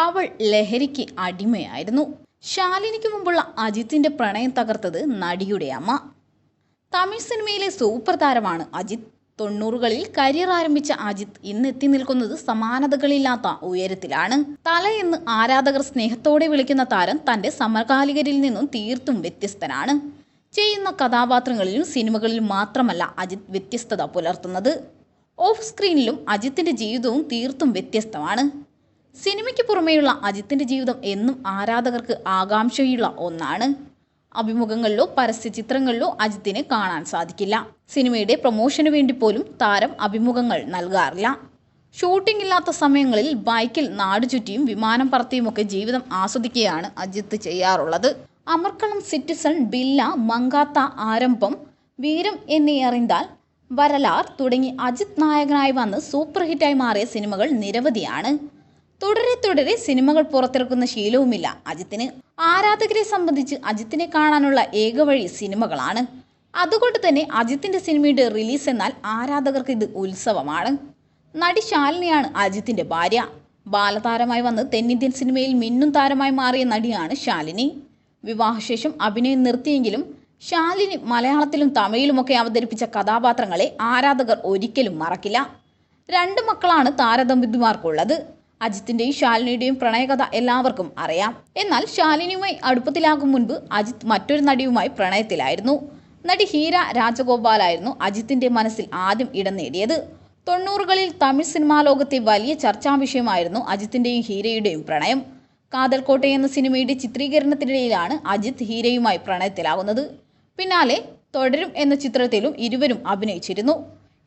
അവൾ ലഹരിക്ക് അടിമയായിരുന്നു. ശാലിനിക്ക് മുമ്പുള്ള അജിത്തിന്റെ പ്രണയം തകർത്തത് നടിയുടെ അമ്മ. തമിഴ് സിനിമയിലെ സൂപ്പർ താരമാണ് അജിത്. തൊണ്ണൂറുകളിൽ കരിയർ ആരംഭിച്ച അജിത് ഇന്ന് എത്തി നിൽക്കുന്നത് സമാനതകളില്ലാത്ത ഉയരത്തിലാണ്. തലയെന്ന് ആരാധകർ സ്നേഹത്തോടെ വിളിക്കുന്ന താരം തന്റെ സമകാലികരിൽ നിന്നും തീർത്തും വ്യത്യസ്തനാണ്. ചെയ്യുന്ന കഥാപാത്രങ്ങളിലും സിനിമകളിലും മാത്രമല്ല അജിത് വ്യത്യസ്തത പുലർത്തുന്നത്. ഓഫ് സ്ക്രീനിലും അജിത്തിന്റെ ജീവിതവും തീർത്തും വ്യത്യസ്തമാണ്. സിനിമയ്ക്ക് പുറമേയുള്ള അജിത്തിന്റെ ജീവിതം എന്നും ആരാധകർക്ക് ആകാംക്ഷയുള്ള ഒന്നാണ്. അഭിമുഖങ്ങളിലോ പരസ്യ ചിത്രങ്ങളിലോ അജിത്തിനെ കാണാൻ സാധിക്കില്ല. സിനിമയുടെ പ്രൊമോഷന് വേണ്ടി പോലും താരം അഭിമുഖങ്ങൾ നൽകാറില്ല. ഷൂട്ടിംഗ് ഇല്ലാത്ത സമയങ്ങളിൽ ബൈക്കിൽ നാടുചുറ്റിയും വിമാനം പറത്തിയുമൊക്കെ ജീവിതം ആസ്വദിക്കുകയാണ് അജിത്ത് ചെയ്യാറുള്ളത്. അമർക്കളം സിറ്റിസൺ ബില്ല മങ്കാത്ത ആരംഭം വീരം എന്നീ അറിന്താൽ വരലാർ തുടങ്ങി അജിത് നായകനായി വന്ന് സൂപ്പർ ഹിറ്റായി മാറിയ സിനിമകൾ നിരവധിയാണ്. തുടരെ തുടരെ സിനിമകൾ പുറത്തിറക്കുന്ന ശീലവുമില്ല. അജിത്തിന് ആരാധകരെ സംബന്ധിച്ച് അജിത്തിനെ കാണാനുള്ള ഏക വഴി സിനിമകളാണ്. അതുകൊണ്ട് തന്നെ അജിത്തിന്റെ സിനിമയുടെ റിലീസ് എന്നാൽ ആരാധകർക്ക് ഇത് ഉത്സവമാണ്. നടി ശാലിനിയാണ് അജിത്തിന്റെ ഭാര്യ. ബാലതാരമായി വന്ന് തെന്നിന്ത്യൻ സിനിമയിൽ മിന്നും താരമായി മാറിയ നടിയാണ് ശാലിനി. വിവാഹശേഷം അഭിനയം നിർത്തിയെങ്കിലും ശാലിനി മലയാളത്തിലും തമിഴിലുമൊക്കെ അവതരിപ്പിച്ച കഥാപാത്രങ്ങളെ ആരാധകർ ഒരിക്കലും മറക്കില്ല. രണ്ട് മക്കളാണ് താരദമ്പതിമാർക്കുള്ളത്. അജിത്തിന്റെയും ശാലിനിയുടെയും പ്രണയകഥ എല്ലാവർക്കും അറിയാം. എന്നാൽ ശാലിനിയുമായി അടുപ്പത്തിലാകും മുൻപ് അജിത് മറ്റൊരു നടിയുമായി പ്രണയത്തിലായിരുന്നു. നടി ഹീര രാജഗോപാലായിരുന്നു അജിത്തിന്റെ മനസ്സിൽ ആദ്യം ഇടം നേടിയത്. തൊണ്ണൂറുകളിൽ തമിഴ് സിനിമാ ലോകത്തെ വലിയ ചർച്ചാ വിഷയമായിരുന്നു അജിത്തിന്റെയും ഹീരയുടെയും പ്രണയം. കാതൽക്കോട്ടെ എന്ന സിനിമയുടെ ചിത്രീകരണത്തിനിടയിലാണ് അജിത് ഹീരയുമായി പ്രണയത്തിലാകുന്നത് പിന്നാലെ തുടരും എന്ന ചിത്രത്തിലും ഇരുവരും അഭിനയിച്ചിരുന്നു.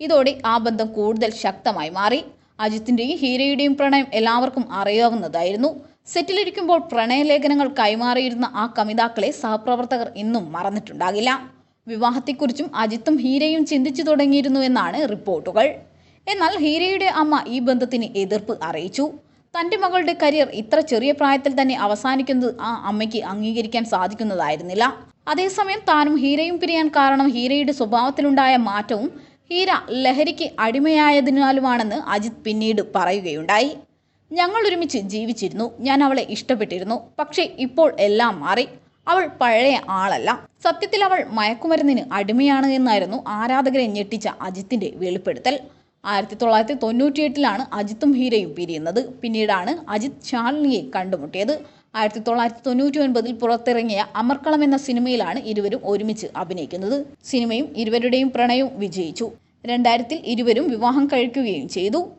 ഇതോടെ ആ ബന്ധം കൂടുതൽ ശക്തമായി മാറി. അജിത്തിന്റെയും ഹീരയുടെയും പ്രണയം എല്ലാവർക്കും അറിയാവുന്നതായിരുന്നു. സെറ്റിലിരിക്കുമ്പോൾ പ്രണയലേഖനങ്ങൾ കൈമാറിയിരുന്ന ആ കമിതാക്കളെ സഹപ്രവർത്തകർ ഇന്നും മറന്നിട്ടുണ്ടാകില്ല. വിവാഹത്തെക്കുറിച്ചും അജിത്തും ഹീരയും ചിന്തിച്ചു തുടങ്ങിയിരുന്നു എന്നാണ് റിപ്പോർട്ടുകൾ. എന്നാൽ ഹീരയുടെ അമ്മ ഈ ബന്ധത്തിന് എതിർപ്പ് അറിയിച്ചു. തന്റെ മകളുടെ കരിയർ ഇത്ര ചെറിയ പ്രായത്തിൽ തന്നെ അവസാനിക്കുന്നത് ആ അമ്മയ്ക്ക് അംഗീകരിക്കാൻ സാധിക്കുന്നതായിരുന്നില്ല. അതേസമയം താനും ഹീരയും പിരിയാൻ കാരണം ഹീരയുടെ സ്വഭാവത്തിലുണ്ടായ മാറ്റവും ഹീര ലഹരിക്ക് അടിമയായതിനാലുമാണെന്ന് അജിത് പിന്നീട് പറയുകയുണ്ടായി. ഞങ്ങൾ ഒരുമിച്ച് ജീവിച്ചിരുന്നു. ഞാൻ അവളെ ഇഷ്ടപ്പെട്ടിരുന്നു. പക്ഷേ ഇപ്പോൾ എല്ലാം മാറി. അവൾ പഴയ ആളല്ല. സത്യത്തിൽ അവൾ മയക്കുമരുന്നിന് അടിമയാണ് എന്നായിരുന്നു ആരാധകരെ ഞെട്ടിച്ച അജിത്തിന്റെ വെളിപ്പെടുത്തൽ. ആയിരത്തി തൊള്ളായിരത്തി തൊണ്ണൂറ്റിയെട്ടിലാണ് അജിത്തും ഹീരയും പിരിയുന്നത്. പിന്നീടാണ് അജിത് ശാലിനിയെ കണ്ടുമുട്ടിയത്. ആയിരത്തി തൊള്ളായിരത്തി തൊണ്ണൂറ്റി ഒൻപതിൽ പുറത്തിറങ്ങിയ അമർക്കളം എന്ന സിനിമയിലാണ് ഇരുവരും ഒരുമിച്ച് അഭിനയിക്കുന്നത്. സിനിമയും ഇരുവരുടെയും പ്രണയവും വിജയിച്ചു. രണ്ടായിരത്തിൽ ഇരുവരും വിവാഹം കഴിക്കുകയും ചെയ്തു.